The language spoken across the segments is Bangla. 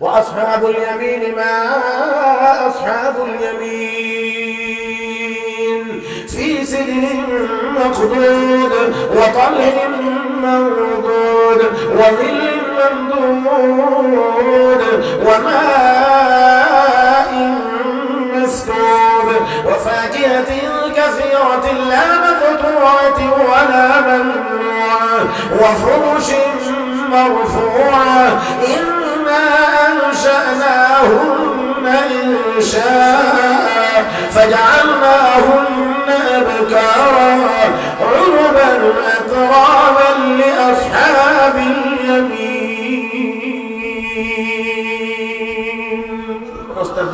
وأصحاب اليمين ما أصحاب اليمين في سدر مخضود وطلح منضود وظل ممدود وماء مسكوب وفاكهة كثيرة لا مقطوعة ولا ممنوعة وفرش مرفوعة إنا أنشأناهن إنشاء فجعلناهن أبكارا عربا أترابا لأصحاب اليمين.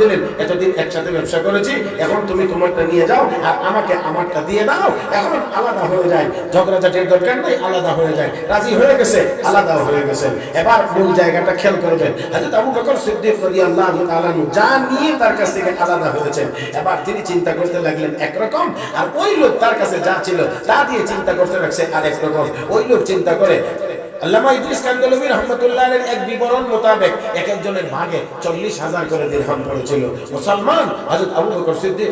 দিলেন এতদিন একসাথে ব্যবসা করেছি, এখন তুমি তোমারটা নিয়ে যাও আর আমাকে আমারটা দিয়ে দাও। এখন আলাদা হয়ে যায়। ঝগড়াঝাটির দরকার নেই, আলাদা হয়ে যায়। রাজি হয়ে গেছে আলাদা হয়ে গেছে। এবার মূল জায়গাটা খেয়াল করবেন। হযরত আবু বকর সিদ্দিক রাদিয়াল্লাহু তাআলা যা নিয়ে তার কাছ থেকে আলাদা হয়েছেন এবার তিনি চিন্তা করতে লাগলেন একরকম। আর ওই লোক তার কাছে যা ছিল তা দিয়ে চিন্তা করতে লাগছে আরেক রকম। ওই লোক চিন্তা করে আল্লামা ইদ্রিস কান্দলবী রহমতুল্লাহের এক বিবরণ মোতাবেক এক একজনের ভাগে চল্লিশ হাজার করে দিরহাম পড়েছিল। মুসলমান আবু বকর সিদ্দিক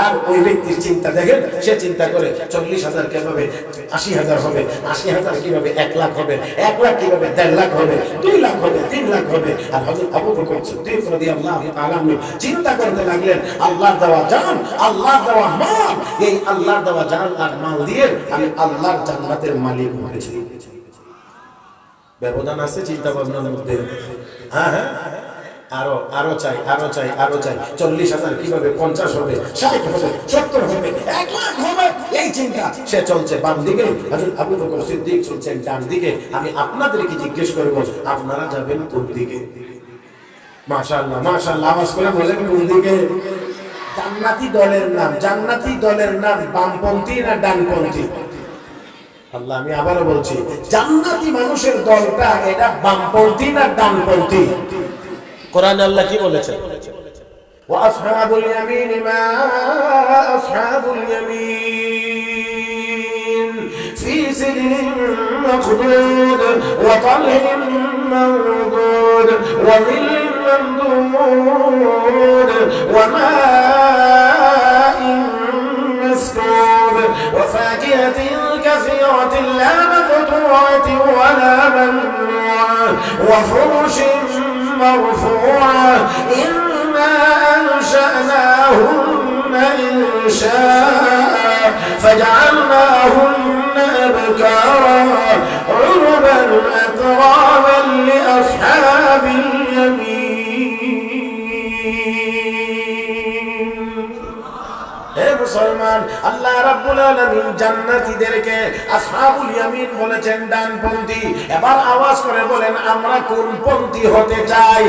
আর ওই ব্যক্তির চিন্তা দেখেন, সে চিন্তা করে চল্লিশ হাজার কীভাবে আশি হাজার হবে, আশি হাজার কীভাবে এক লাখ হবে, এক লাখ কীভাবে দেড় লাখ হবে, দুই লাখ হবে, তিন লাখ হবে। আর আবু বকর সিদ্দিক চিন্তা করতে লাগলেন, আল্লাহর দেওয়া জান, আল্লাহর দেওয়া মাল, এই আল্লাহর দেওয়া জান আর মাল দিয়ে আমি আল্লাহর জান্নাতের মালিক হয়েছি ব্যবধান আছে চিন্তা ভাবনার মধ্যে। হ্যাঁ হ্যাঁ। আরও আরও চাই আরও চাই আরও চাই। চল্লিশ হাজার কীভাবে পঞ্চাশ হবে, ষাট হবে, সত্তর হবে, এক লাখ হবে, এই চিন্তা সে চলছে বাম দিকে। হযরত আবু বকর সিদ্দিক চলছেন ডান দিকে। আমি আপনাদেরকে জিজ্ঞেস করব, আপনারা যাবেন কোন দিকে? মাশাআল্লাহ মাশাআল্লাহ, আওয়াজ করে বলেন কোন দিকে? জান্নাতি দলের নাম, জান্নাতি দলের নাম বামপন্থী না ডানপন্থী? আল্লাহ আমি আবারও বলছি জান্নাতি মানুষের দলটা এটা বামপন্থী না ডানপন্থী কোরআন আল্লাহ কি বলেছেন وأصحاب اليمين ما أصحاب اليمين في سدر مخضود وطلح منضود وظل ممدود وماء مسكوب وفاكهة كثيرة لا مقطوعة ولا ممنوعة وفرش مرفوعة إنا أنشأناهن إنشاء فجعلناهن أبكارا عربا أترابا لأصحاب اليمين মুসলমান, আল্লাহ রাব্বুল আলামিন জান্নাতীদেরকে আসহাবুল ইয়ামিন বলেছেন, ডানপন্থী। এবার আওয়াজ করে বলেন, আমরা কোন পন্থী হতে চাই?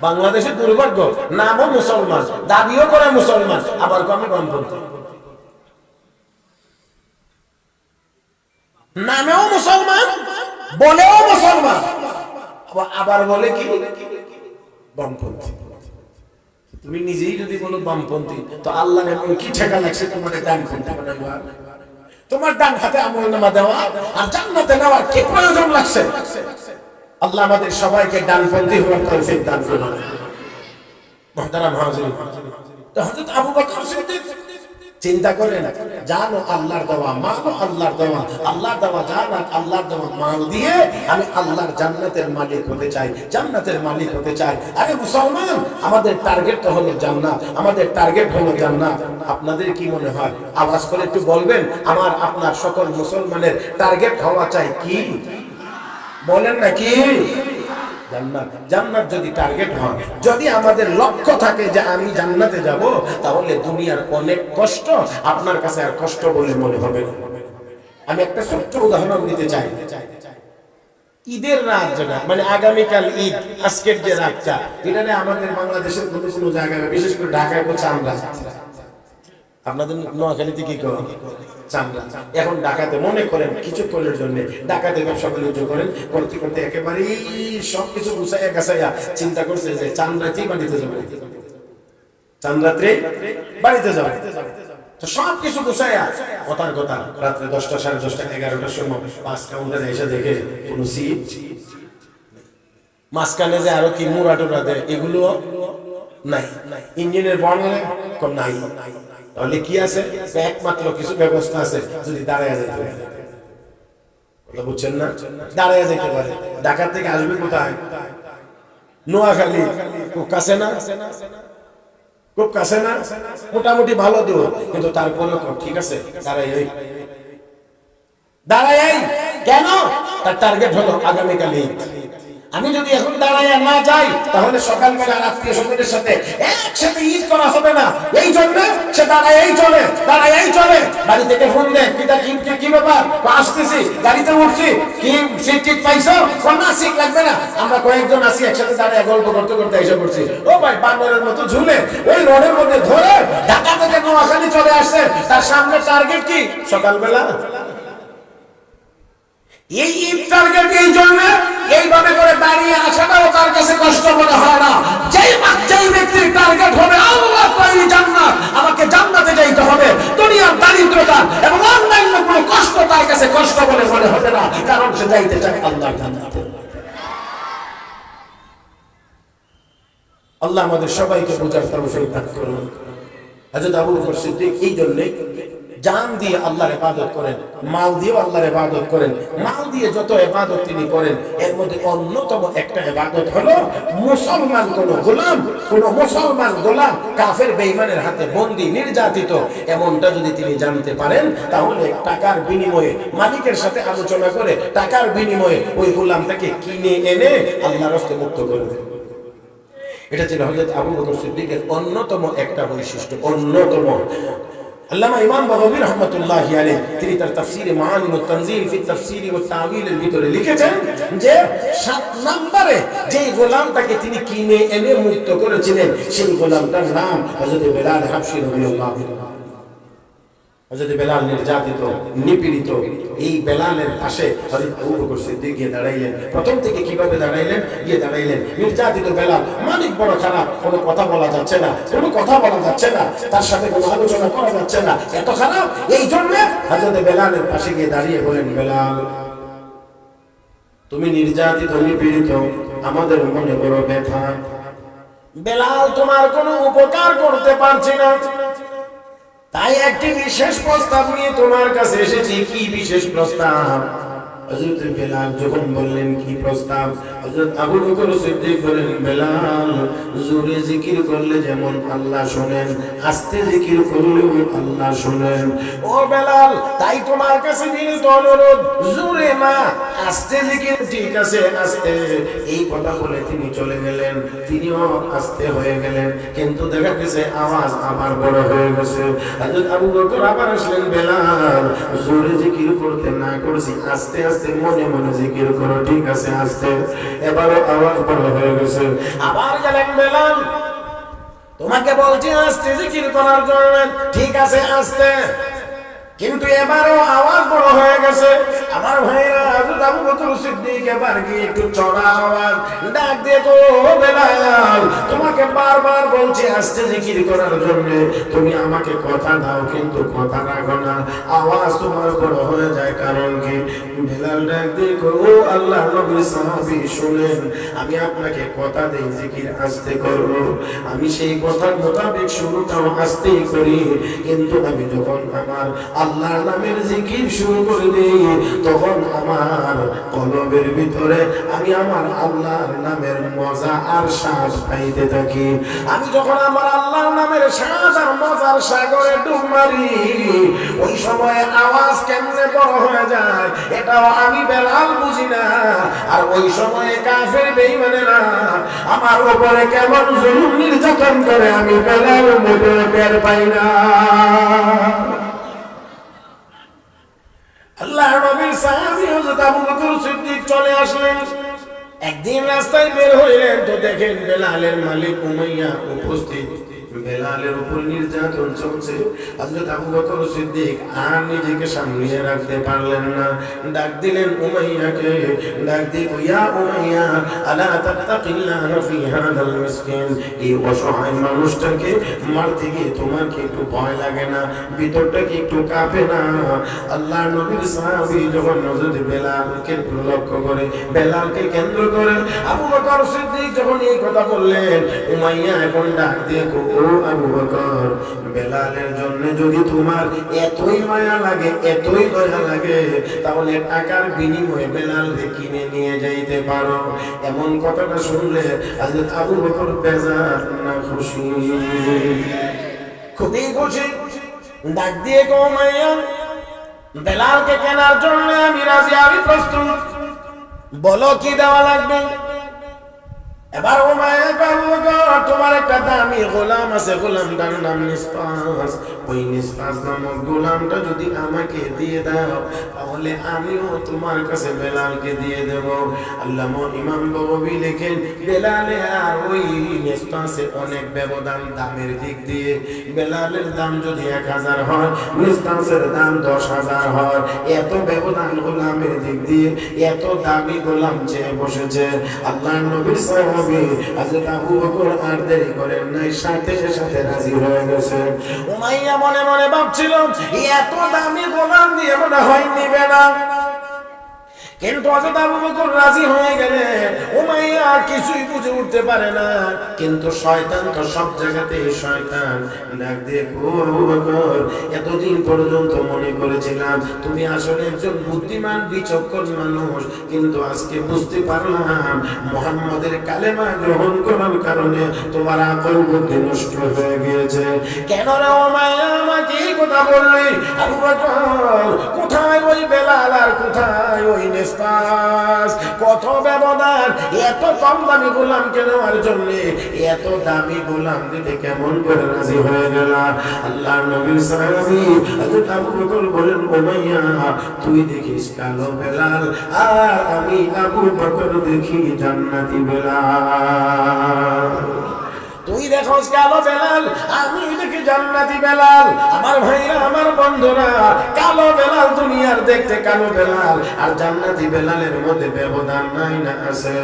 বাংলাদেশের দুর্ভাগ্য, নামও মুসলমান, দাবিও করে মুসলমান, আবার কমে বামপন্থী। নামেও মুসলমান, বলেও মুসলমান, আবার- বলে কি? বামপন্থী। তুমি নিজেই যদি বলো বামপন্থী, তো আল্লাহ এমন কি ঠেকা লাগছে তোমার ডানপন্থী পারে তোমার ডান হাতে আমল নামা দেওয়া আর জান্নাতে নেওয়ার কি প্রয়োজন লাগছে? আল্লাহ আমাদের সবাইকে ডানপন্থী হওয়ার তৌফিক দান করুন। মহতারাম হাজির তো হযরত আবু বকর সিদ্দিক চিন্তা করেন, জানো আল্লাহর দেওয়া, মানো আল্লাহর দেওয়া আল্লাহর দেওয়া জান আর আল্লাহর দেওয়া মাল দিয়ে আমি আল্লাহর জান্নাতের মালিক হতে চাই, জান্নাতের মালিক হতে চাই। আরে মুসলমান, আমাদের টার্গেটটা হলো জান্নাত, আমাদের টার্গেট হলো জান্নাত। আপনাদের কি মনে হয়? আওয়াজ করে একটু বলবেন, আমার, আপনার সকল মুসলমানের টার্গেট হওয়া চাই কি? বলেন না কি? জান্নাত। জান্নাত যদি টার্গেট হয়, যদি আমাদের লক্ষ্য থাকে যে আমি জান্নাতে যাব, তাহলে দুনিয়ার অনেক কষ্ট আপনার কাছে আর কষ্ট বলে মনে হবে। আমি একটা ছোট্ট উদাহরণ দিতে চাই। ঈদের রাত যেটা মানে আগামীকাল ঈদ, আজকের যে রাতটা এটা আমাদের বাংলাদেশের কোনো কোনো জায়গায়, বিশেষ করে ঢাকায় বলছে আমরা। আপনাদের নোয়াখালীতে কি করেন? চামড়া এখন ডাকাতে মনে করেন কিছু কিছুক্ষণের জন্য ডাকাতে ব্যবসা বাণিজ্য করেন, করতে করতে একেবারেই সবকিছু গুছাইয়া গাছাইয়া চিন্তা করছে যে চান্দ্রাতেই বাড়িতে যাবে। চান্দ্রাত্রে বাড়িতে যাবে। সব কিছু গুছাইয়া কথার কথা, রাত্রে দশটা, সাড়ে দশটা, এগারোটার সময় পাঁচ কাউন্টারে এসে দেখে কোনো সিট মাঝখানে যে আরও কি মুড়া দেয়, এগুলো নাই। ইঞ্জিনের বর্ণনে নাই। তাহলে কি আছে? একমাত্র কিছু ব্যবস্থা আছে যদি দাঁড়ায় যেতে পারে। বুঝছেন না? দাঁড়ায় যেতে পারে। ঢাকা থেকে আসবে কোথায়? নোয়াখালী। খুব কাছে না? খুব কাছে না? মোটামুটি ভালো দেব কিন্তু তারপরে ঠিক আছে? দাঁড়াই দাঁড়াই কেন? তার টার্গেট হলো আগামীকাল আমি যদি এখন দাঁড়ায় না যাই, তাহলে সকালবেলা আত্মীয় স্বজনের সাথে একসাথে ঈদ করা হবে না। এই জন্য সে দাঁড়ায় এই চলে দাঁড়ায় এই চলে। বাড়ি থেকে ফোন দেয় পিতা কি, কি- ব্যাপার? আসতেছি, গাড়িতে উঠছি। কি, সিট টিট পাইছো? কোন না, সিট লাগবে না। আমরা কয়েকজন আসি একসাথে দাঁড়ায় গল্প করতে করতে এসে পড়ছি। ও ভাই, বান্দরের মতো ঝুলে ওই রোডের মধ্যে ধরে ঢাকা থেকে নোয়াখালী চলে আসছে। তার সামনে টার্গেট কি? সকালবেলা। এই টার্গেট এই জন্য এইভাবে করে দাঁড়িয়ে আসাটাও তার কাছে কষ্ট মনে হয় না। যেই যেই ব্যক্তির টার্গেট হবে, আল্লাহ তৈরি জান্নাত। আমাকে জান্নাতে যাইতে হবে, দুনিয়ার দারিদ্রতা এবং অন্যান্য কোনো কষ্ট তার কাছে কষ্ট বলে মনে হবে না, কারণ সে যাইতে চায় আল্লাহ জান্নাতে। আল্লাহ আমাদের সবাইকে বোঝার তরফে দান করুন। হযরত আবু বকর এই জন্য জান দিয়ে আল্লাহর ইবাদত করেন, মাল দিয়েও আল্লাহর ইবাদত করেন, মাল দিয়ে যত ইবাদত তিনি করেন, এর মধ্যে অন্যতম একটা ইবাদত হলো মুসলমান কোন গোলাম, কোন মুসলমান গোলাম কাফের বেঈমানের হাতে বন্দী, নির্যাতিত, এমনটা যদি তিনি জানতে পারেন, তাহলে টাকার বিনিময়ে মালিকের সাথে আলোচনা করে টাকার বিনিময়ে ওই গোলামটাকে কিনে এনে আল্লাহর রাস্তে মুক্ত করে দেন। এটা ছিল হযরত আবু বকর সিদ্দিকের অন্যতম একটা বৈশিষ্ট্য, অন্যতম আল্লামা ইমাম বাবাবী রহমতুল্লাহ তিনি তার তাফসীরে মাআলিম ও তানজিল ফি তাফসীর ও তাবিলের ভিতরে লিখেছেন যে, সাত নম্বরে যে গোলামটাকে তিনি কিনে এনে মুক্ত করেছিলেন, সেই গোলামটার নাম হযরত বেলাল হাবশী রাদিয়াল্লাহু হযরত বেলাল নির্যাতিত, নিপীড়িত, এই বেলালের পাশে হযরত আবু বকর সিদ্দিক গিয়ে দাঁড়াইলেন। প্রথম থেকে কীভাবে দাঁড়াইলেন? গিয়ে দাঁড়াইলেন। নির্যাতিত বেলাল মালিক বড় খারাপ, কোনো কথা বলা যাচ্ছে না, কোনো কথা বলা যাচ্ছে না, তার সাথে কোনো আলোচনা করা যাচ্ছে না, এত খারাপ। এই জন্য হযরত বেলালের পাশে গিয়ে দাঁড়িয়ে বলেন, বেলাল, তুমি নির্যাতিত, নিপীড়িত, আমাদের মনে বড় ব্যথা। বেলাল, তোমার কোনো উপকার করতে পারছি না। তাই একটি বিশেষ প্রস্তাব নিয়ে তোমার কাছে এসেছি। কি বিশেষ প্রস্তাব? যখন বললেন, কি প্রস্তাব? বেলাল, জোরে করলে যেমন আল্লাহ শুনেন, আস্তে ও বেলাল, তাই তোমার কাছে অনুরোধ, জোরে না আস্তে জিকির ঠিক আছে, আস্তে। এই কথা বলে তিনি চলে গেলেন। তিনিও আস্তে হয়ে গেলেন। কিন্তু দেখা গেছে, আওয়াজ আবার বড় হয়ে গেছে। আবু বকর আবার আসলেন, বেলাল, জোরে জিকির করতে না করছি। আস্তে আস্তে, মনে মনে জিকির করো। ঠিক আছে, আস্তে। এবারও আওয়াজ বড় হয়ে গেছে। আবার গেলেন, বেলাল, তোমাকে বলছি আস্তে জিকির করার জন্য। ঠিক আছে, আস্তে। কিন্তু এবারও আওয়াজ বড় হয়ে গেছে। আমার ভাইরা হযরত আবু বকর সিদ্দিক এবার কি একটু চড়া আওয়াজ? ডাক দিয়ে তো বেলাল, তোমাকে বারবার বলছি, আস্তে জিকির করার জন্য। তুমি আমাকে কথা দাও, কিন্তু কথা রাখো না। আওয়াজ তোমার বড় হয়ে যায়, কারণ কি? বেলাল ডাক দিয়ে ও আল্লাহ, নবী সাহাবী, শুনেন, আমি আপনাকে কথা দেই, জিকির আস্তে করব। আমি সেই কথার মোতাবেক শুরুটাও আস্তেই করি, কিন্তু আমি যখন আমার আল্লাহর নামের জিকির শুরু করে দিই। তখন আমার কলবের ভিতরে আমি আমার আল্লাহর নামের মজা আর স্বাদ পাইতে থাকি। আমি যখন আমার আল্লাহর নামের স্বাদ আর মজার সাগরে ডুব মারি, ওই সময় আওয়াজ কেমনে বড় হয়ে যায়, এটাও আমি বেলাল বুঝি না। আর ওই সময়ে কাফের বেঈমানেরা আমার উপরে কেমন জুলুম নির্যাতন করে, আমি বেলাল মোটে টের পাই না। সিদ্দিক চলে আসলেন। একদিন রাস্তায় বের হইলেন তো দেখেন বেলালের মালিক উমাইয়া উপস্থিত। বেলালের উপর নির্যাতন চলছে। হযরত আবু বকর সিদ্দিক আর নিজেকে সামলিয়ে রাখতে পারলেন না। ডাক দিলেন উমাইয়াকে, ডাক দিয়ে ইয়া উমাইয়া, আলা তাত্তাকিল্লাহ ফি হাদাল মিসকিন? এই অসহায় মানুষটাকে মারতে গিয়ে তোমার কি একটু ভয় লাগে না? ভিতরটা কি একটু কাঁপে না? আল্লাহ নবীর সাহাবী যখন হযরত বেলালকে লক্ষ্য করে, বেলালকে কেন্দ্র করে, আবু বকর সিদ্দিক যখন এই কথা বললেন, উমাইয়া এখন ডাক দিয়ে ও আবু বেলালের জন্য যদি তোমার এতই মায়া লাগে, এতই দয়া লাগে, তাহলে টাকার বিনিময়ে বেলালকে কিনে নিয়ে যাইতে পারো। এমন কথাটা শুনলে হযরত আবু বকর বেজার না খুশি। খুবই খুশি। ডাক দিয়ে কো উমাইয়া বেলালকে কেনার জন্য আমি রাজি, আমি প্রস্তুত। বলো কি দেওয়া লাগবে? এবার ও মায়ের তোমার একটা দামি গোলাম আছে, গোলামটার নাম নিস্তাস। ওই নিস্তাস নামক গোলামটা যদি আমাকে দিয়ে দাও, তাহলে আমিও তোমার কাছে বেলালকে দিয়ে দেব। আল্লাহ ইমাম ববি লেখেন, বেলালে আর ওই নিস্তাসে অনেক ব্যবধান দামের দিক দিয়ে। বেলালের দাম যদি এক হাজার হয়, নিস্তাসের দাম দশ হাজার হয়। এত ব্যবধান গোলামের দিক দিয়ে, এত দামি গোলাম চেয়ে বসেছে। আল্লাহ নবীর সাহাবী হযরত আবু বকর আর দেরি করেন নাই, সাথে সাথে রাজি হয়ে গেছে। উমাইয়া মনে মনে ভাবছিল, এত দামি গোলাম দিয়ে মনে হয় নিবে না। কিন্তু হযরত আবু বকর রাজি হয়ে গেলে উমাইয়া কিছুই বুঝে উঠতে পারে না। কিন্তু শয়তান তো সব জায়গাতেই শয়তান। ডাক দিয়ে আবু বকর, এতদিন পর্যন্ত মনে করেছিলাম তুমি আসলে একজন বুদ্ধিমান, বিচক্ষণ মানুষ, কিন্তু আজকে বুঝতে পারলাম মোহাম্মদের কালেমা গ্রহণ করার কারণে তোমার আকল বুদ্ধি নষ্ট হয়ে গিয়েছে। কেন রে উমাইয়া আমাকে এই কথা বললি আবু বকর, কোথায় ওই বেলাল আর কোথায় ওই নিস্তাস কত ব্যবধান, এত কম দামি গোলাম কেনার জন্য এত দামি গোলাম দিতে কেমন করে রাজি হয়ে গেল আল্লাহ নবীর সাহাবী হযরত আবু বকর বলেন উমাইয়া তুই দেখিস কালো বেলাল, আর আমি আবু বকর দেখি জান্নাতি বেলাল। তুই দেখোস কালো বেলাল, আমি দেখি জান্নাতি বেলাল। আমার ভাইরা, আমার বন্ধুরা, কালো বেলাল দুনিয়ার দেখতে কালো বেলাল। আর জান্নাতি বেলালের মধ্যে ব্যবধান নাই না আছে।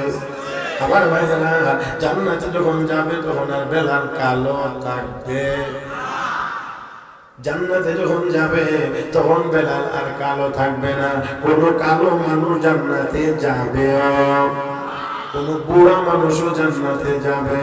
আমার ভাইরা, জান্নাতে যখন যাবে, তখন আর বেলাল কালো থাকবে। জান্নাতে যখন যাবে, তখন বেলাল আর কালো থাকবে না। কোনো কালো মানুষ জান্নাতে যাবে কোনো বুড়া মানুষও জান্নাতে যাবে।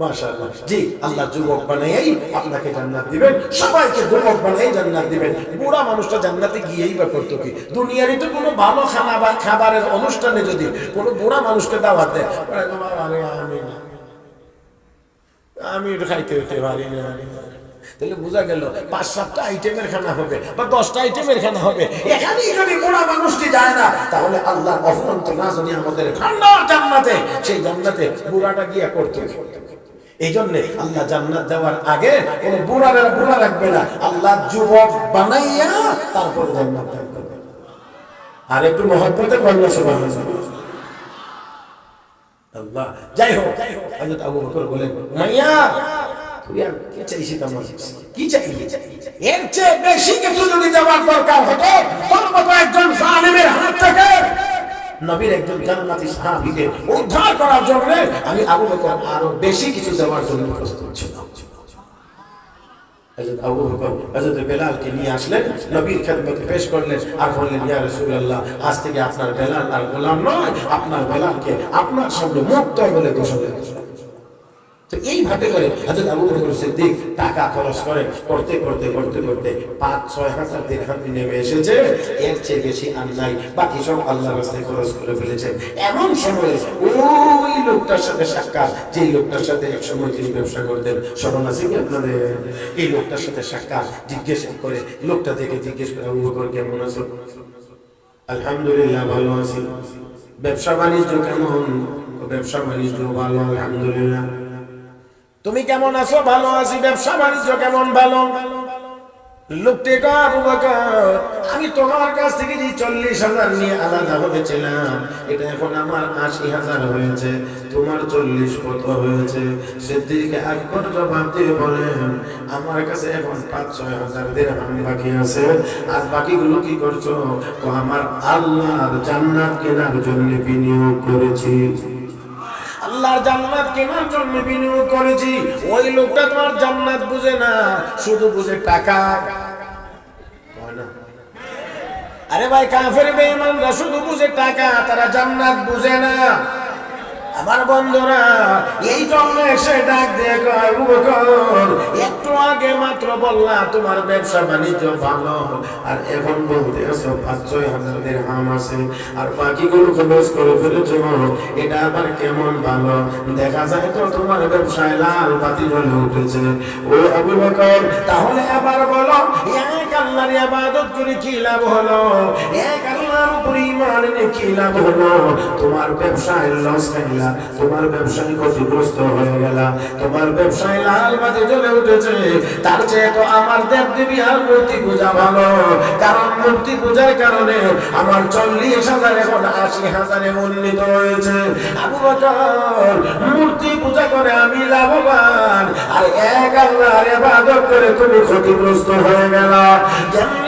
মাশাআল্লাহ। জি, আল্লাহ যুবক বানাই আপনাকে জান্নাত দিবেন, সবাইকে যুবক জান্নাত দিবেন। বুড়া মানুষটা জান্নাতে গিয়েই বা করতো কি? দুনিয়ারই তো কোনো ভালো খানা বা খাবারের অনুষ্ঠানে যদি কোনো বুড়া মানুষকে দাওয়াত দেয় আমি না। আমি খাইতে হইতে পারি না তাহলে বোঝা গেল, পাঁচ সাতটা আইটেমের খানা হবে বা দশটা আইটেমের খানা হবে। এখানে যদি বুড়া মানুষটি যায় না, তাহলে আল্লাহ অফরন্ত না জানি আমাদের ঠান্ডার জান্নাতে। সেই জান্নাতে বুড়াটা গিয়া করতে এই জন্য আল্লাহ জান্নাত দেওয়ার আগে কোন বুড়ারা বুড়া রাখবে না। আল্লাহ যুবক বানাইয়া তারপর জান্নাত দান করবে। আর একটু মহব্বতে বন্যা সুবহানাল্লাহ। আল্লাহ, যাই হোক হযরত আবু বকর বলেন মাইয়া তুই আর কি চাইছিস কাছে? কি চাইলি? এর চেয়ে বেশি কিছু যদি দেওয়ার দরকার হতো, তোর মতো একজন জালিমের হাত থেকে নবীর একজন জান্নাতি সাহাবীকে উদ্ধার করার জন্য আমি আবু বকর আরও বেশি কিছু দেওয়ার জন্য প্রস্তুত ছিলাম। আপনার বেলাল আর গোলাম নয়, আপনার বেলালকে আপনার সামনে মুক্ত বলে ঘোষণা তো এইভাবে করে হযরত আবু সিদ্দিক টাকা খরচ করে করতে করতে করতে করতে পাঁচ, ছয় হাজার দিরহাম নেমে এসেছে। এর চেয়ে বেশি আর নাই, বাকি সব আল্লাহর রাস্তায় খরচ করে ফেলেছেন এমন সময়ে ওই লোকটার সাথে সাক্ষাৎ যে লোকটার সাথে এক তিনি ব্যবসা করতেন, স্মরণ আছে কি আপনাদের? এই লোকটার সাথে সাক্ষাৎ জিজ্ঞেস করে, লোকটা থেকে জিজ্ঞেস করে, আবু বকর, কেমন আছো? আলহামদুলিল্লাহ, ভালো আছি। ব্যবসা বাণিজ্য কেমন? ব্যবসা বাণিজ্য ভালো, আলহামদুলিল্লাহ। তুমি কেমন আছো? ভালো আছি। ব্যবসা বাণিজ্য কেমন? ভালো। লোকটি আমি তোমার কাছ থেকে যে চল্লিশ হাজার নিয়ে আলাদা হয়েছিলাম এটা এখন আমার আশি হাজার হয়েছে। তোমার চল্লিশ কত হয়েছে? সেদিকে একবার জবাব দিয়ে বলেন, আমার কাছে এখন পাঁচ, ছয় হাজার দেড়হাম বাকি আছে। আর বাকিগুলো কি করছ? আমার আল্লাহর জান্নাত কেনার জন্য বিনিয়োগ করেছি। আল্লাহর জান্নাত কেনার জন্য বিনিয়োগ করেছি। ওই লোকটা তোমার জান্নাত বুঝে না, শুধু বুঝে টাকা? আরে ভাই, কাফের বেঈমানরা শুধু বুঝে টাকা, তারা জান্নাত বুঝে না। আমার বন্ধুরা এই জন্য এসে ডাক দিয়ে কয়, একটু আগে মাত্র বললা তোমার ব্যবসা বাণিজ্য ভালো। আর এখন বলতে আসো পাঁচ ছয় হাজার হাম আছে। আর বাকিগুলো খরচ করে ফেলেছ। এটা আবার কেমন ভালো? দেখা যায় তো তোমার ব্যবসায় লাল বাতি জ্বলে উঠেছে। ও আবু বকর তাহলে আবার বলো এক আল্লাহর ইবাদত করে কি লাভ হলো? এক আল্লাহর উপর এনে কি লাভ হলো। তোমার ব্যবসায় লস খাইলা, তোমার ব্যবসায় ক্ষতিগ্রস্ত হয়ে গেলা। তোমার ব্যবসায় লাল বাতি জ্বলে উঠেছে। তার চেয়ে তো আমার দেব দেবী আর মূর্তি পূজা ভালো। কারণ মূর্তি পূজার কারণে আমার চল্লিশ হাজার এখন আশি হাজারে উন্নীত হয়েছে। আবু বকর, মূর্তি পূজা করে আমি লাভবান। আর এক আল্লাহর ইবাদত করে তুমি ক্ষতিগ্রস্ত হয়ে গেল। যেমনি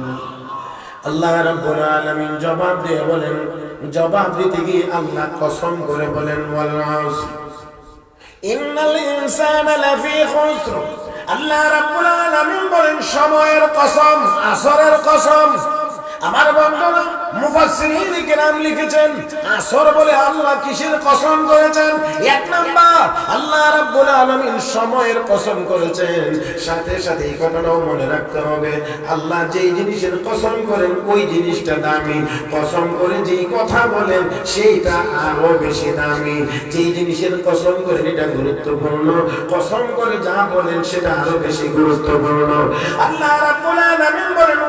আল্লাহ রাব্বুল আলামিন জবাব দিয়ে বলেন, জবাব দিতে গিয়ে আল্লাহ কসম করে বলেন, ওয়াল ইন্নাল ইনসানা লাফি খুসর আল্লাহ রাব্বুল আলামিন বলেন, সময়ের কসম, আসরের কসম। আমার বন্ধুরা মুফাসসিরিন লিখেছেন বলে আল্লাহ কিসের সময়ের সাথে সাথে এই মনে রাখতে হবে ওই জিনিসটা কসম করে যেই কথা বলেন, সেইটা আরও বেশি দামি। যেই জিনিসের কসম করেন, এটা গুরুত্বপূর্ণ। কসম করে যা বলেন, সেটা আরও বেশি গুরুত্বপূর্ণ। আল্লাহ রাব্বুল বলেন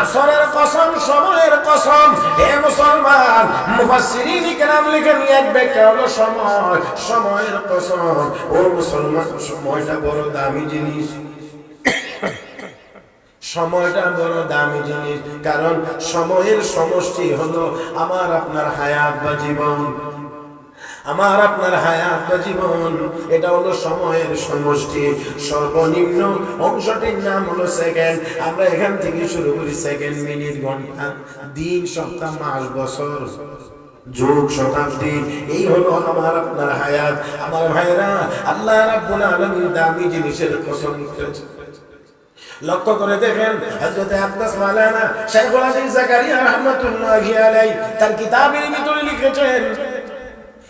আসরের কসম, সময়ের কসম। হে মুসলমান, মুফাসসিরিন কেরাম লিখেন এক ব্যাখ্যা হলো সময়? সময়ের কসম। ও মুসলমান, সময়টা বড় দামি জিনিস। সময়টা বড় দামি জিনিস। কারণ সময়ের সমষ্টি হলো আমার আপনার হায়াত বা জীবন। আমার আপনার হায়াত বা জীবন, এটা হলো সময়ের সমষ্টি। সর্বনিম্ন অংশটির নাম হলো সেকেন্ড আমরা এখান থেকে শুরু করি সেকেন্ড মিনিট ঘণ্টা, দিন, সপ্তাহ, মাস, বছর, যুগ, শতাব্দী। এই হলো আমার আপনার হায়াত। আমার ভাইরা আল্লাহ রাব্বুল আলামিন দামি জিনিসের কসম লক্ষ্য করে দেখেন, হযরত আব্বাস মাওলানা শাইখুল আযীম জাকারিয়া রাহমাতুল্লাহি আলাইহি তার কিতাবের ভিতরে লিখেছেন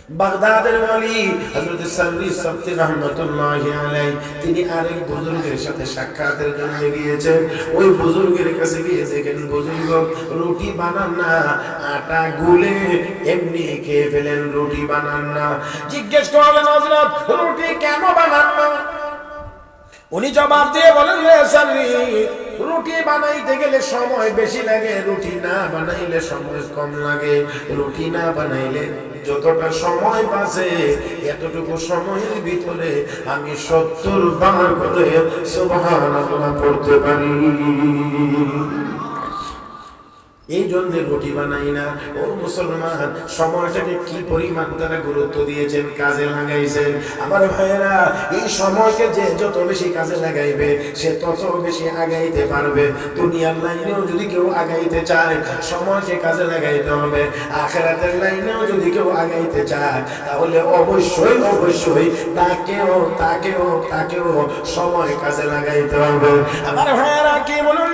বাগদাদের ওয়ালি হযরত সালরি সাবতি রাহমাতুল্লাহি আলাইহি। তিনি আরেক বুজুর্গের সাথে সাক্ষাতের জন্য গিয়েছেন ওই বুজুর্গের কাছে গিয়ে দেখেন, বুজুর্গ, রুটি বানান না, আটা গুলে এমনি খেয়ে ফেলেন, রুটি বানান না। জিজ্ঞেস করলেন হযরত, রুটি কেন বানান না? উনি জবাব দিয়ে বলেন রে সালরি রুটি বানাইতে গেলে সময় বেশি লাগে, রুটি না বানাইলে সময় কম লাগে। রুটি না বানাইলে যতটা সময় বাঁচে, এতটুকু সময়ের ভিতরে আমি সত্তর বার করে সুবহানাল্লাহ পড়তে পারি। এই জন্য রুটি বানাই না। ও মুসলমান, সময়টাকে কি পরিমাণ তারা গুরুত্ব দিয়েছেন, কাজে লাগাইছেন? আমার ভাইয়েরা, এই সময়কে যে যত বেশি কাজে লাগাইবে, সে তত বেশি আগাইতে পারবে। দুনিয়ার লাইনেও যদি কেউ আগাইতে চায়, সময়কে কাজে লাগাইতে হবে। আখেরাতের লাইনেও যদি কেউ আগাইতে চায়, তাহলে অবশ্যই অবশ্যই তাকেও তাকেও তাকেও সময় কাজে লাগাইতে হবে। আমার ভাইয়েরা, কি বলুন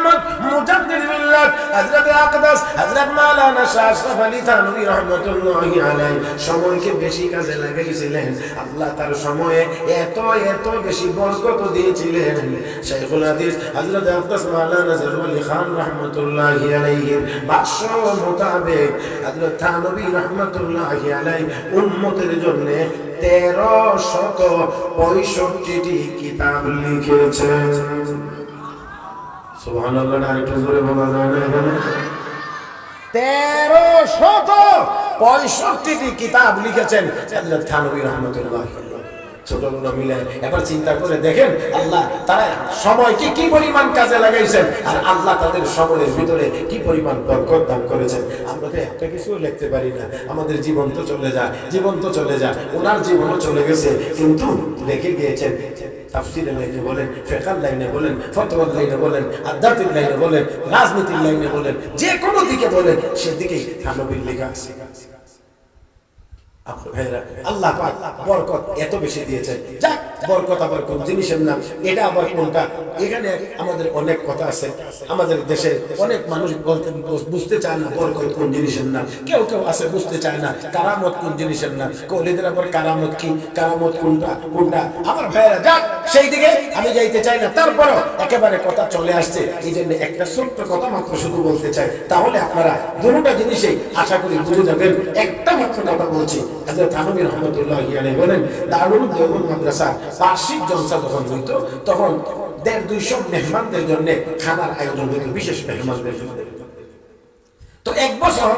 মুজাদ্দিদ মিল্লাত, হযরত মুকাদ্দাস হযরত মাওলানা শাহ আশরাফ আলী রাহমাতুল্লাহি আলাইহি সময়কে বেশি কাজে লাগাইছিলেন। আল্লাহ তার সময়ে এত এত বেশি বরকত দিয়েছিলেন। শাইখুল হাদিস হযরত মাওলানা খান রাহমাতুল্লাহি আলাইহি মোতাবেক হযরত রাহমাতুল্লাহি আলাইহি উম্মতের জন্য তেরো শত পঁয়ষট্টিটি কিতাব লিখেছেন। সুবহানাল্লাহ না একটু জোরে বলা যায় না তেরো শত কিতাব লিখেছেন রাহমাতুল্লাহ। মিলে এবার চিন্তা করে দেখেন আল্লাহ তারা কি পরিমাণ কাজে লাগাইছেন আর আল্লাহ তাদের সময়ের ভিতরে কি পরিমাণ বরকত দান করেছেন। আমরা তো একটা কিছু লিখতে পারি না। আমাদের জীবন তো চলে যায়, জীবন তো চলে যায়, ওনার জীবনও চলে গেছে, কিন্তু রেখে গিয়েছেন। তাফসিরের লাইনে বলেন, ফেকার লাইনে বলেন ফতোয়ার লাইনে বলেন আধ্যাত্মিক লাইনে বলেন, রাজনীতির লাইনে বলেন, যে কোনো দিকে বলেন, সেদিকেই থানবীর লেখা আছে। আল্লাহ পাক বরকত এত বেশি দিয়েছেন। যাক, বরকত আবার কোন জিনিসের নাম এটা আবার কোনটা? এখানে আমাদের অনেক কথা আছে। আমাদের দেশে অনেক মানুষ বুঝতে চায় না বরকত কোন জিনিসের নাম কেউ কেউ আছে বুঝতে চায় না কারামত কোন জিনিসের নাম কলিদের আবার কারামত কি? কারামত কোনটা? কোনটা? আমার ভাইয়েরা, যাক, সেই দিকে আমি যাইতে চাই না। তারপরও একেবারে কথা চলে আসছে। এই জন্য একটা ছোট্ট কথা মাত্র শুধু বলতে চাই। তাহলে আপনারা দুটা জিনিসেই আশা করি বুঝে যাবেন। একটা মাত্র কথা বলছি। মেহমানদের জন্য খানার আয়োজন হইত, বিশেষ মেহমানদের জন্য। তো এক বছর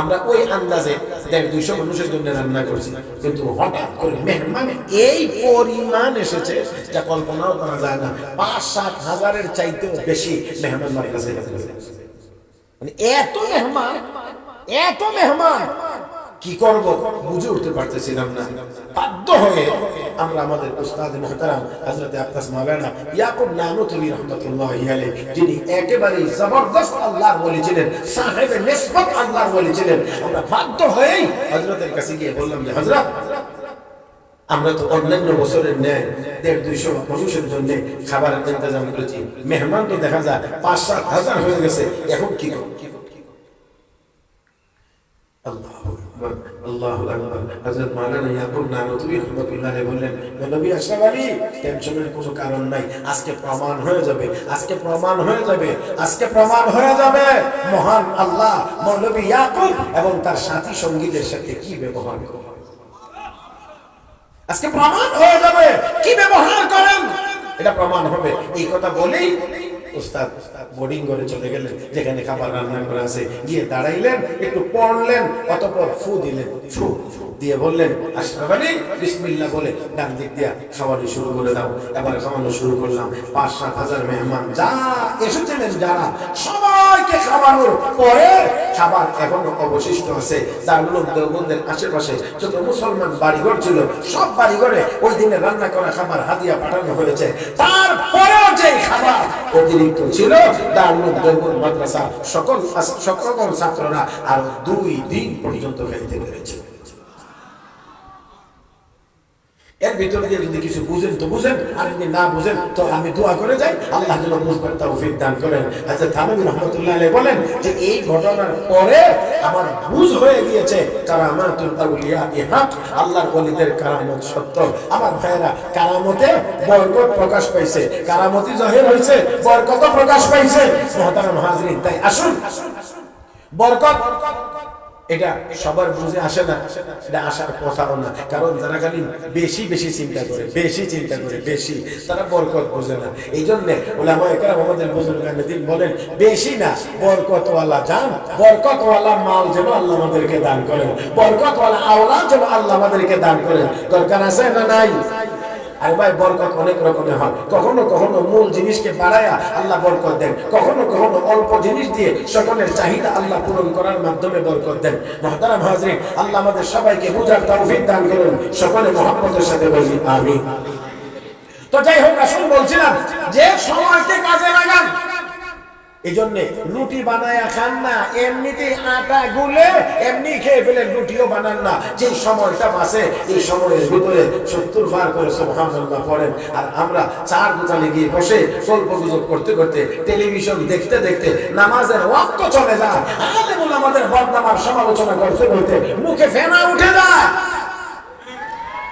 আমরা ওই আন্দাজে দেড় দুইশো মানুষের জন্য রান্না করছি, কিন্তু হঠাৎ করে মেহমান এই পরিমাণ এসেছে যা কল্পনাও করা যায় না। পাঁচ, সাত হাজারের চাইতেও বেশি মেহমান কাছে মানে এত মেহমান এত মেহমান কি করব? বুঝে উঠতে পারতেছিলাম না। বাধ্য হয়ে আমরা আমাদের উস্তাদ মুহতারাম হযরত আব্বাস মাওলানা ইয়াকুব নানুতুবি রাহমাতুল্লাহি আলাইহি, যিনি একেবারে জবরদস্ত আল্লাহর ওলি ছিলেন, সাহেবে নিসবত আল্লাহর ওলি ছিলেন, আমরা বাধ্য হয়েই হযরতের কাছে গিয়ে বললাম যে, হযরত, আমরা তো অন্যান্য বছরের ন্যায় দেড় দুইশো মানুষের জন্য খাবারের ইন্তজাম করেছি। মেহমান তো দেখা যায় পাঁচ সাত হাজার হয়ে গেছে। এখন কি করব আল্লাহু আকবার, আল্লাহু আকবার। হযরত মাওলানা ইয়াকুব নানুতুবি রহমাতুল্লাহ বললেন, নবী আশরাফ আলী, টেনশনের কোনো কারণ নাই। আজকে প্রমাণ হয়ে যাবে আজকে প্রমাণ হয়ে যাবে আজকে প্রমাণ হয়ে যাবে। মহান আল্লাহ মৌলবী ইয়াকুব এবং তার সাথী সঙ্গীদের সাথে কি ব্যবহার করে? আজকে প্রমাণ হয়ে যাবে। কি ব্যবহার করেন? এটা প্রমাণ হবে। এই কথা বলেই উস্তাদ বোর্ডিং করে চলে গেলেন, যেখানে খাবার রান্না করা আছে। গিয়ে দাঁড়াইলেন, একটু পড়লেন, অতপর ফু দিলেন ফু দিয়ে বললেন আশরাফ আলী বিসমিল্লাহ বলে ডান দিক দিয়া খাওয়ানো শুরু করে দাও। এবার খাওয়ানো শুরু করলাম। পাঁচ, সাত হাজার মেহমান যা এসেছিলেন যারা, সবাইকে খাওয়ানোর পরে খাবার এখনও অবশিষ্ট আছে। দারুল দেওবন্দের আশেপাশে যত মুসলমান বাড়িঘর ছিল, সব বাড়িঘরে ওই দিনে রান্না করা খাবার হাতিয়া পাঠানো হয়েছে। তারপরেও যে খাবার অতিরিক্ত ছিল। দারুল মধ্যে মাদ্রাসা সকল সকল ছাত্ররা আরও দুই দিন পর্যন্ত খেলতে পেরেছে এর ভিতরে দিয়ে যদি কিছু বুঝেন তো বুঝেন, আর যদি না বুঝেন তো আমি দোয়া করে যাই, আল্লাহ যেন বুঝবার তৌফিক দান করেন। আচ্ছা থানবী রহমতুল্লাহ বলেন যে এই ঘটনার পরে আমার বুঝ হয়ে গিয়েছে, কারামাতুল আউলিয়া ইহাক আল্লাহর ওলিদের কারামত সত্য। আমার ভাইয়েরা, কারামতে বরকত প্রকাশ পাইছে। কারামতি জাহির হয়েছে বরকত প্রকাশ পাইছে। মহতারাম তাই আসুন। বরকত এটা সবার বুঝে আসে না, এটা আসার কথাও না। কারণ যারা খালি বেশি বেশি চিন্তা করে, বেশি চিন্তা করে, বেশি, তারা বরকত বোঝে না। এই জন্য আমাদের বুজুর্গান দিন বলেন, বেশি না, বরকতওয়ালা যান, বরকতওয়ালা মাল যেন আল্লাহ আমাদেরকে দান করেন, বরকতওয়ালা আওলা যেন আল্লাহ আমাদেরকে দান করেন। দরকার আছে না নাই? আর ভাই, বরকত অনেক রকমের হয়। কখনো কখনো মূল জিনিসকে বাড়ায়া আল্লাহ বরকত দেন। কখনো কখনো অল্প জিনিস দিয়ে সকলের চাহিদা আল্লাহ পূরণ করার মাধ্যমে বরকত দেন। মহতারাম হাজরি আল্লাহ আমাদের সবাইকে বুঝার তৌফিক দান করুন। সকলে মহব্বতের সাথে বলি আমি তো যাই হোক, আসুন বলছিলাম যে সময়কে কাজে লাগান। এই জন্যে রুটি বানায় খান না এমনিতেই আটা গুলে এমনি খেয়ে ফেলেন, রুটিও বানান না। যে সময়টা বাসে এই সময়ের ভিতরে সত্তর বার করে সোহানুল্লাহ পড়েন। আর আমরা চার দোকানে গিয়ে বসে গল্প গুজব করতে করতে টেলিভিশন দেখতে দেখতে নামাজের ওয়াক্ত চলে যায়। আমাদের বদনামার সমালোচনা করতে করতে মুখে ফেনা উঠে যায়।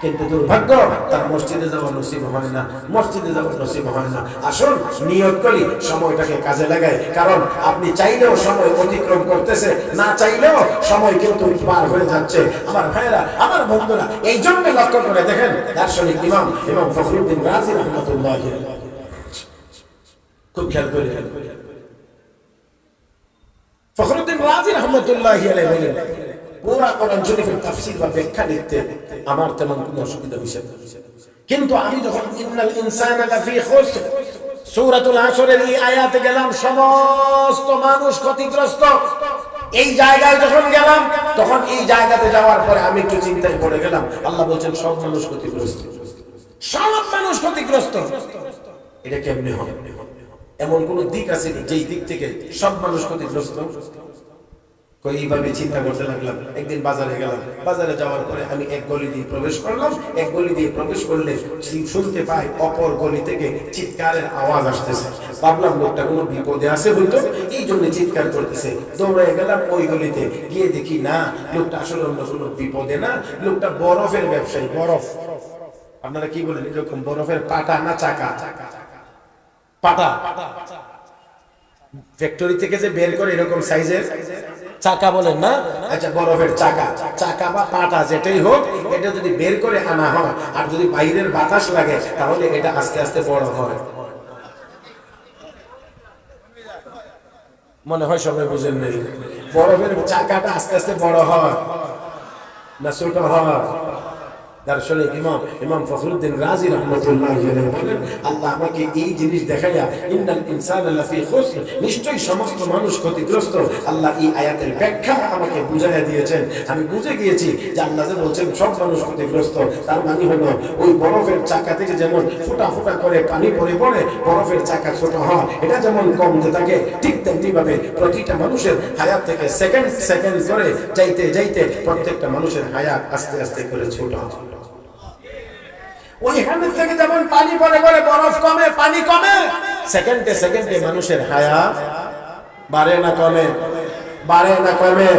কিন্তু দুর্ভাগ্য, তার মসজিদে যাওয়া নসিব হয় না, মসজিদে যাওয়া নসিব হয় না। আসুন, নিয়ত করি, সময়টাকে কাজে লাগাই। কারণ আপনি চাইলেও সময় অতিক্রম করতেছে, না চাইলেও সময় কিন্তু পার হয়ে যাচ্ছে। আমার ভাইয়েরা, আমার বন্ধুরা, এই জন্য লক্ষ্য করে দেখেন, দার্শনিক ইমাম এবং ফখরুদ্দিন রাজি রহমতুল্লাহ খুব খেয়াল করে ফখরুদ্দিন রাজি রহমতুল্লাহ বলেন কোরআন শরীফের তাফসীর বা ব্যাখ্যা লিখতে আমার তেমন কোনো অসুবিধা হইছে না। কিন্তু আমি যখন ইন্নাল ইনসানা লাফি খুসর সূরাতুল আসরের এই আয়াতে গেলাম, সমস্ত মানুষ ক্ষতিগ্রস্ত। এই জায়গায় যখন গেলাম, তখন এই জায়গাতে যাওয়ার পরে আমি একটু চিন্তায় পড়ে গেলাম। আল্লাহ বলছেন, সব মানুষ ক্ষতিগ্রস্ত। সব মানুষ ক্ষতিগ্রস্ত। এটা কেমনে হবে? এমন কোন দিক আছে যেই দিক থেকে সব মানুষ ক্ষতিগ্রস্ত? এইভাবে চিন্তা করতে লাগলাম, একদিন বাজারে গেলাম। বাজারে যাওয়ার পরে আমি এক গলি দিয়ে প্রবেশ করলাম। এক গলি দিয়ে প্রবেশ করলে শুনতে পাই অপর গলি থেকে চিৎকারের আওয়াজ আসতেছে। ভাবলাম, লোকটা কোনো বিপদে আছে হয়তো। এই জন্য চিৎকার করতেছে। দৌড়ে গেলাম ওই গলিতে। গিয়ে দেখি, না, লোকটা আসলে অন্য কোনো বিপদে না। লোকটা বরফের ব্যবসায়ী, বরফ। আপনারা কি বলেন, এরকম বরফের পাটা না চাকা? পাটা। ফ্যাক্টরি থেকে যে বের করে এরকম সাইজের? চাকা বলেন না? আচ্ছা বরফের চাকা। চাকা বা পাটা যেটাই হোক এটা যদি বের করে আনা হয় আর যদি বাইরের বাতাস লাগে তাহলে এটা আস্তে আস্তে বড় হয়। মনে হয় সবাই বুঝেন নেই। বরফের চাকাটা আস্তে আস্তে বড় হয় না ছোট হয়। দার্শনিক ইমাম ইমাম ফখরুদ্দিন রাজি রহমতুল্লাহ বলেন, আল্লাহ আমাকে এই জিনিস দেখাইয়া, ইন্নাল ইনসান লাফি খুসর নিশ্চয়ই সমস্ত মানুষ ক্ষতিগ্রস্ত। আল্লাহ এই আয়াতের ব্যাখ্যা আমাকে বুঝাইয়া দিয়েছেন। আমি বুঝে গিয়েছি যে আল্লাহ যে বলছেন, সব মানুষ ক্ষতিগ্রস্ত। তার মানে হলো, ওই বরফের চাকা থেকে যেমন ফুটা ফুটা করে পানি পড়ে পড়ে, বরফের চাকা ছোট হয়। এটা যেমন কমতে থাকে ঠিক তেমনি ভাবে প্রতিটা মানুষের হায়াত থেকে সেকেন্ড সেকেন্ড করে, যাইতে যাইতে প্রত্যেকটা মানুষের হায়াত আস্তে আস্তে করে ছোট হয়। ওই থেকে যেমন পানি পরে পরে বরফ কমে, পানি কমে, সেকেন্ডে সেকেন্ডে মানুষের হায়া বাড়ে না কমে, বাড়ে না কমে।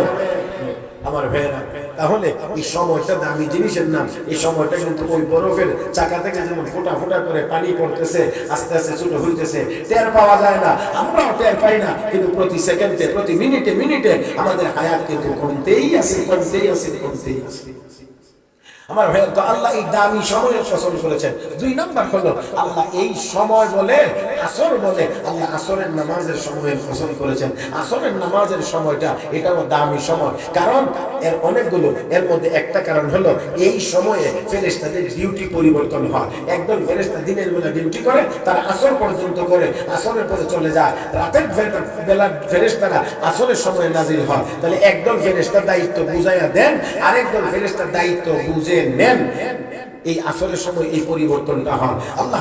আমার ভাইয়েরা, তাহলে এই সময়টা দামি জিনিসের নাম, এই সময়টা কিন্তু ওই বরফের চাকা থেকে যেমন ফোটা ফোটা করে পানি পড়তেছে, আস্তে আস্তে ছোট হইতেছে, টের পাওয়া যায় না, আমরাও টের পাই না, কিন্তু প্রতি সেকেন্ডে, প্রতি মিনিটে মিনিটে আমাদের হায়াত কিন্তু কমতেই আছে কমতেই আছে কমতেই আছে। আমার ভাই তো আল্লাহ এই দামি সময়ের পছন্দ করেছেন দুই নাম্বার হলো, আল্লাহ এই সময় বলে, আসর বলে, আল্লাহ আসরের নামাজের সময়ের পছন্দ করেছেন। আসরের নামাজের সময়টা এটাও দামি সময়। কারণ এর অনেকগুলো, এর মধ্যে একটা কারণ হলো, এই সময়ে ফেরেস্তাদের ডিউটি পরিবর্তন হয়। একদম ফেরেস্তা দিনের বেলা ডিউটি করে, তারা আসর পর্যন্ত করে, আসরের পরে চলে যায়। রাতের বেলা ফেরেস্তারা আসরের সময় নাজিল হয়। তাহলে একদল ফেরেস্তার দায়িত্ব বুঝাইয়া দেন, আরেকদল ফেরেস্তার দায়িত্ব বুঝে নেন। এই আসরের সময় এই পরিবর্তনটা হয়। আল্লাহ